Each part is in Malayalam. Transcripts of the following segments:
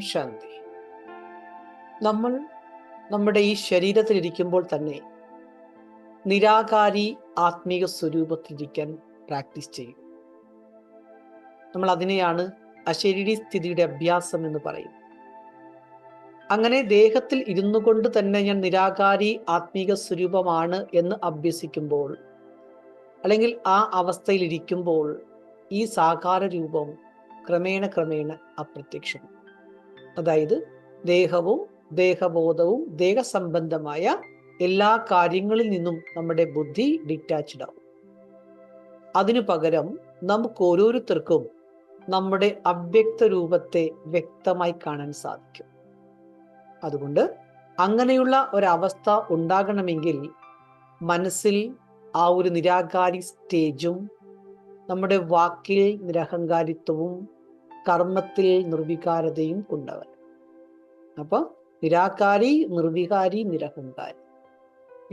ശാന്തി. നമ്മൾ നമ്മുടെ ഈ ശരീരത്തിൽ ഇരിക്കുമ്പോൾ തന്നെ നിരാകാരി ആത്മീക സ്വരൂപത്തിലിരിക്കാൻ പ്രാക്ടീസ് ചെയ്യും. നമ്മൾ അതിനെയാണ് അശരീരി സ്ഥിതിയുടെ അഭ്യാസം എന്ന് പറയും. അങ്ങനെ ദേഹത്തിൽ ഇരുന്നു കൊണ്ട് തന്നെ ഞാൻ നിരാകാരി ആത്മീക സ്വരൂപമാണ് എന്ന് അഭ്യസിക്കുമ്പോൾ അല്ലെങ്കിൽ ആ അവസ്ഥയിൽ ഇരിക്കുമ്പോൾ ഈ സാകാര രൂപം ക്രമേണ ക്രമേണ അപ്രത്യക്ഷം അതായത് ദേഹവും ദേഹബോധവും ദേഹസംബന്ധമായ എല്ലാ കാര്യങ്ങളിൽ നിന്നും നമ്മുടെ ബുദ്ധി ഡിറ്റാച്ച്ഡ് ആവും. അതിനു പകരം നമുക്ക് ഓരോരുത്തർക്കും നമ്മുടെ അവ്യക്ത രൂപത്തെ വ്യക്തമായി കാണാൻ സാധിക്കും. അതുകൊണ്ട് അങ്ങനെയുള്ള ഒരവസ്ഥ ഉണ്ടാകണമെങ്കിൽ മനസ്സിൽ ആ ഒരു നിരാകാരി സ്റ്റേജും നമ്മുടെ വാക്കിൽ നിരഹങ്കാരിത്വവും കർമ്മത്തിൽ നിർവികാരതയും കൊണ്ടവൻ അപ്പൊ നിരാകാരി നിർവികാരി നിരഹങ്കാരി.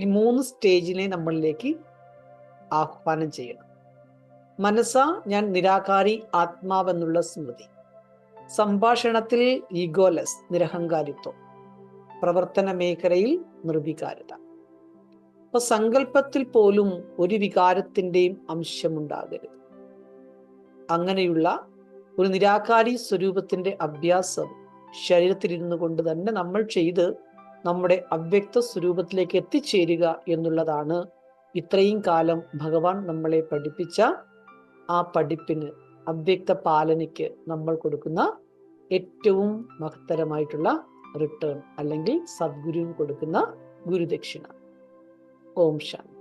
ഈ മൂന്ന് സ്റ്റേജിനെ നമ്മളിലേക്ക് ആഹ്വാനം ചെയ്യണം. മനസ്സ ഞാൻ നിരാകാരി ആത്മാവെന്നുള്ള സ്മൃതി. സംഭാഷണത്തിൽ ഈഗോലെസ് നിരഹങ്കാരിത്വം. പ്രവർത്തന മേഖലയിൽ നിർവികാരത. അപ്പൊ സങ്കല്പത്തിൽ പോലും ഒരു വികാരത്തിന്റെയും അംശമുണ്ടാകരുത്. അങ്ങനെയുള്ള ഒരു നിരാകാരി സ്വരൂപത്തിന്റെ അഭ്യാസം ശരീരത്തിലിരുന്നു കൊണ്ട് തന്നെ നമ്മൾ ചെയ്ത് നമ്മുടെ അവ്യക്ത സ്വരൂപത്തിലേക്ക് എത്തിച്ചേരുക എന്നുള്ളതാണ് ഇത്രയും കാലം ഭഗവാൻ നമ്മളെ പഠിപ്പിച്ച ആ പഠിപ്പിന് അവ്യക്ത പാലനയ്ക്ക് നമ്മൾ കൊടുക്കുന്ന ഏറ്റവും മഹത്തരമായിട്ടുള്ള റിട്ടേൺ അല്ലെങ്കിൽ സദ്ഗുരുവിന് കൊടുക്കുന്ന ഗുരുദക്ഷിണ. ഓം ശാന്തി.